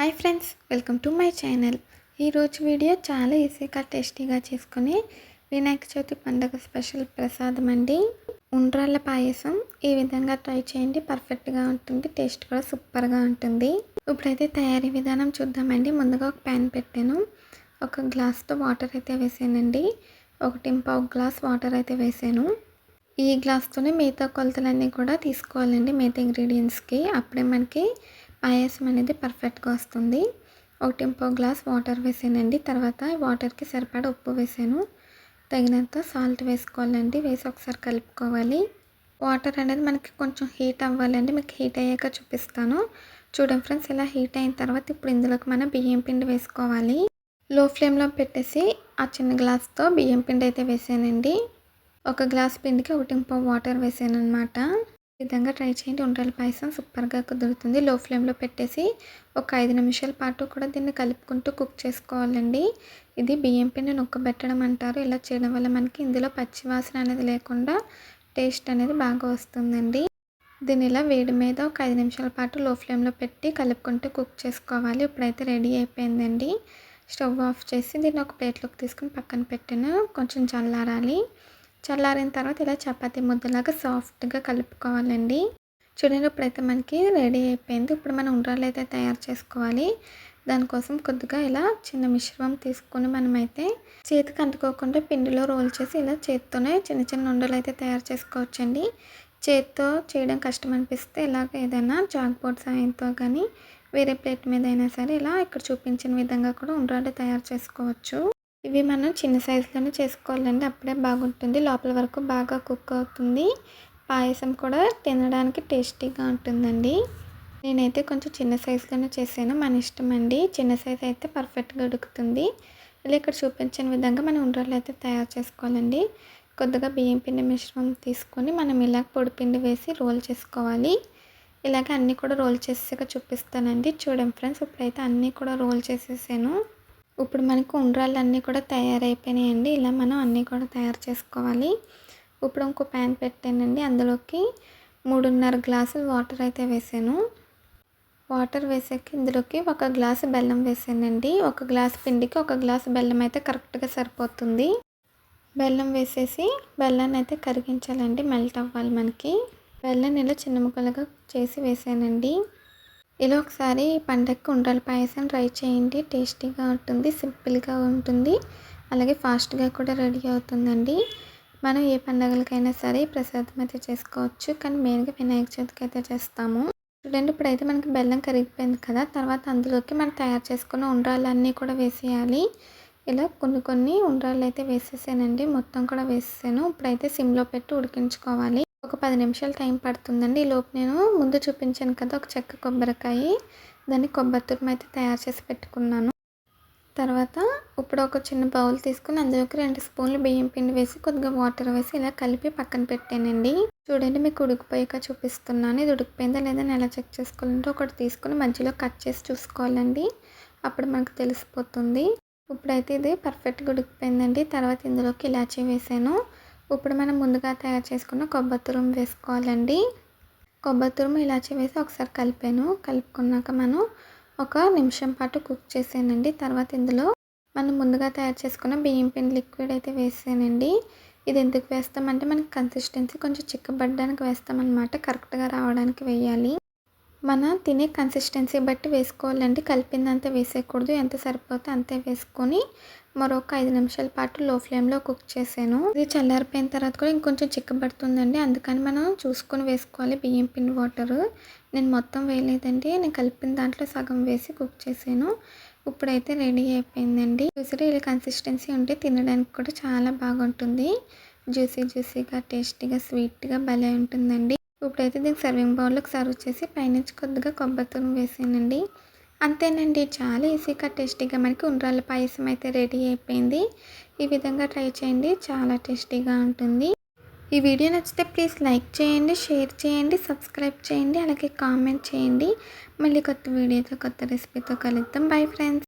Hi friends welcome to my channel. ఈరోజు video చాలా ఈజీగా టేస్టీగా చేసుకుని వినాయక చవితి పండుగ స్పెషల్ ప్రసాదం అండి. ఉండ్రాళ్ళ పాయసం ఈ విధంగా ట్రై చేయండి. పర్ఫెక్ట్గా ఉంటుంది టేస్ట్ కూడా సూపర్గా ఉంటుంది. ఇప్పుడైతే తయారీ విధానం చూద్దామండి. ముందుగా ఒక ప్యాన్ పెట్టాను. ఒక గ్లాస్తో వాటర్ అయితే వేసానండి. ఒకటి పావు గ్లాస్ వాటర్ అయితే వేసాను. ఈ గ్లాస్తోనే మిగతా కొలతలన్నీ కూడా తీసుకోవాలండి మిగతా ఇంగ్రీడియంట్స్కి అప్పుడే మనకి ఆయాసం అనేది పర్ఫెక్ట్గా వస్తుంది. ఒకటి పావు గ్లాస్ వాటర్ వేసానండి. తర్వాత వాటర్కి సరిపడా ఉప్పు వేసాను. తగినంత సాల్ట్ వేసుకోవాలండి. వేసి ఒకసారి కలుపుకోవాలి. వాటర్ అనేది మనకి కొంచెం హీట్ అవ్వాలండి. మీకు హీట్ అయ్యాక చూపిస్తాను. చూడండి ఫ్రెండ్స్ ఇలా హీట్ అయిన తర్వాత ఇప్పుడు ఇందులోకి మనం బియ్యం పిండి వేసుకోవాలి. లో ఫ్లేమ్లో పెట్టేసి ఆ చిన్న గ్లాస్తో బియ్యం పిండి అయితే వేసానండి. ఒక గ్లాస్ పిండికి ఒకటి వాటర్ వేసాను అనమాట విధంగా ట్రై చేయండి. ఉండ్రాల పాయసం సూపర్గా కుదురుతుంది. లో ఫ్లేమ్లో పెట్టేసి ఒక ఐదు నిమిషాల పాటు కూడా దీన్ని కలుపుకుంటూ కుక్ చేసుకోవాలండి. ఇది బియ్యం పిండి నొక్కబెట్టడం అంటారు. ఇలా చేయడం వల్ల మనకి ఇందులో పచ్చివాసన అనేది లేకుండా టేస్ట్ అనేది బాగా వస్తుందండి. దీని ఇలా వేడి మీద ఒక ఐదు నిమిషాల పాటు లో ఫ్లేమ్లో పెట్టి కలుపుకుంటూ కుక్ చేసుకోవాలి. ఇప్పుడైతే రెడీ అయిపోయిందండి. స్టవ్ ఆఫ్ చేసి దీన్ని ఒక ప్లేట్లోకి తీసుకుని పక్కన పెట్టాను కొంచెం చల్లారాలి. చల్లారిన తర్వాత ఇలా చపాతీ ముద్దలాగా సాఫ్ట్గా కలుపుకోవాలండి. చూడండి ఇప్పుడైతే మనకి రెడీ అయిపోయింది. ఇప్పుడు మనం ఉండ్రాలు అయితే తయారు చేసుకోవాలి. దానికోసం కొద్దిగా ఇలా చిన్న మిశ్రమం తీసుకొని మనమైతే చేతికి అంటుకోకుండా పిండిలో రోల్ చేసి ఇలా చేతితోనే చిన్న చిన్న ఉండలు అయితే తయారు చేసుకోవచ్చండి. చేతితో చేయడం కష్టం అనిపిస్తే ఇలాగ ఏదైనా చాక్ బోర్డ్ సాయంతో కానీ వేరే ప్లేట్ మీద అయినా సరే ఇలా ఇక్కడ చూపించిన విధంగా కూడా ఉండ్రాలు తయారు చేసుకోవచ్చు. ఇవి మనం చిన్న సైజులోనే చేసుకోవాలండి. అప్పుడే బాగుంటుంది. లోపల వరకు బాగా కుక్ అవుతుంది. పాయసం కూడా తినడానికి టేస్టీగా ఉంటుందండి. నేనైతే కొంచెం చిన్న సైజులోనే చేశాను. మన ఇష్టం అండి. చిన్న సైజు అయితే పర్ఫెక్ట్గా ఉడుకుతుంది. ఇలా ఇక్కడ చూపించిన విధంగా మనం ఉండ్రాలు అయితే తయారు చేసుకోవాలండి. కొద్దిగా బియ్యం పిండి మిశ్రమం తీసుకొని మనం ఇలా పొడి పిండి వేసి రోల్ చేసుకోవాలి. ఇలాగ అన్నీ కూడా రోల్ చేసాక చూపిస్తానండి. చూడండి ఫ్రెండ్స్ ఇప్పుడైతే అన్నీ కూడా రోల్ చేసేసాను. ఇప్పుడు మనకు ఉండ్రాళ్ళన్నీ కూడా తయారైపోయినాయండి. ఇలా మనం అన్నీ కూడా తయారు చేసుకోవాలి. ఇప్పుడు ఇంకో ప్యాన్ పెట్టానండి. అందులోకి మూడున్నర గ్లాసులు వాటర్ అయితే వేసాను. వాటర్ వేసాక ఇందులోకి ఒక గ్లాసు బెల్లం వేసానండి. ఒక గ్లాసు పిండికి ఒక గ్లాసు బెల్లం అయితే కరెక్ట్గా సరిపోతుంది. బెల్లం వేసేసి బెల్లాన్ని అయితే కరిగించాలండి. మెల్ట్ అవ్వాలి మనకి. బెల్లం ఇలా చిన్న ముక్కలుగా చేసి వేసానండి. ఇలా ఒకసారి పండగకి ఉండ్రల పాయసం ట్రై చేయండి. టేస్టీగా ఉంటుంది సింపుల్గా ఉంటుంది. అలాగే ఫాస్ట్గా కూడా రెడీ అవుతుందండి. మనం ఏ పండగలకైనా సరే ప్రసాదం అయితే చేసుకోవచ్చు. కానీ మెయిన్గా వినాయక చవితికి అయితే చేస్తాము. చూడండి ఇప్పుడైతే మనకి బెల్లం కరిగిపోయింది కదా. తర్వాత అందులోకి మనం తయారు చేసుకున్న ఉండ్రాలన్నీ కూడా వేసేయాలి. ఇలా కొన్ని కొన్ని ఉండ్రాలు అయితే వేసేసానండి. మొత్తం కూడా వేసేసాను. ఇప్పుడైతే సిమ్లో పెట్టి ఉడికించుకోవాలి. ఒక పది నిమిషాలు టైం పడుతుందండి. లోపు నేను ముందు చూపించాను కదా ఒక చెక్క కొబ్బరికాయ. దాన్ని కొబ్బరి తురుము అయితే తయారు చేసి పెట్టుకున్నాను. తర్వాత ఇప్పుడు ఒక చిన్న బౌల్ తీసుకుని అందులోకి రెండు స్పూన్లు బియ్యం పిండి వేసి కొద్దిగా వాటర్ వేసి ఇలా కలిపి పక్కన పెట్టానండి. చూడండి మీకు ఉడికిపోయాక చూపిస్తున్నాను. ఇది ఉడికిపోయిందా లేదా ఎలా చెక్ చేసుకోవాలంటే ఒకటి తీసుకుని మధ్యలో కట్ చేసి చూసుకోవాలండి. అప్పుడు మనకు తెలిసిపోతుంది. ఇప్పుడైతే ఇది పర్ఫెక్ట్గా ఉడికిపోయిందండి. తర్వాత ఇందులోకి ఇలాచీ వేసాను. ఇప్పుడు మనం ముందుగా తయారు చేసుకున్న కొబ్బరి తురుము వేసుకోవాలండి. కొబ్బరి తురుము ఇలాచి వేసి ఒకసారి కలిపాను. కలుపుకున్నాక మనం ఒక నిమిషం పాటు కుక్ చేసానండి. తర్వాత ఇందులో మనం ముందుగా తయారు చేసుకున్న బియ్యం పిండి లిక్విడ్ అయితే వేసానండి. ఇది ఎందుకు వేస్తామంటే మనకి కన్సిస్టెన్సీ కొంచెం చిక్కబడడానికి వేస్తామన్నమాట. కరెక్ట్గా రావడానికి వేయాలి. మన తినే కన్సిస్టెన్సీ బట్టి వేసుకోవాలండి. కలిపిందంతా వేసేయకూడదు. ఎంత సరిపోతే అంతే వేసుకొని మరొక ఐదు నిమిషాల పాటు లో ఫ్లేమ్లో కుక్ చేశాను. ఇది చల్లారిపోయిన తర్వాత కూడా ఇంకొంచెం చిక్కబడుతుందండి. అందుకని మనం చూసుకొని వేసుకోవాలి బియ్యం పిండి వాటర్ నేను మొత్తం వేయలేదండి. నేను కలిపిన దాంట్లో సగం వేసి కుక్ చేశాను. ఇప్పుడైతే రెడీ అయిపోయిందండి. చూసారు ఇలా కన్సిస్టెన్సీ ఉంటే తినడానికి కూడా చాలా బాగుంటుంది. జ్యూసీ జ్యూసీగా టేస్టీగా స్వీట్గా భలే ఉంటుందండి. ఇప్పుడైతే దీనికి సర్వింగ్ బౌల్లోకి సర్వ్ చేసి పైనుంచి కొద్దిగా కొబ్బరి తురుము వేసానండి. అంతేనండి చాలా ఈజీగా టేస్టీగా మనకి ఉండ్రాల పాయసం అయితే రెడీ అయిపోయింది. ఈ విధంగా ట్రై చేయండి చాలా టేస్టీగా ఉంటుంది. ఈ వీడియో నచ్చితే ప్లీజ్ లైక్ చేయండి షేర్ చేయండి సబ్స్క్రైబ్ చేయండి అలాగే కామెంట్ చేయండి. మళ్ళీ కొత్త వీడియోతో కొత్త రెసిపీతో కలుద్దాం. Bye friends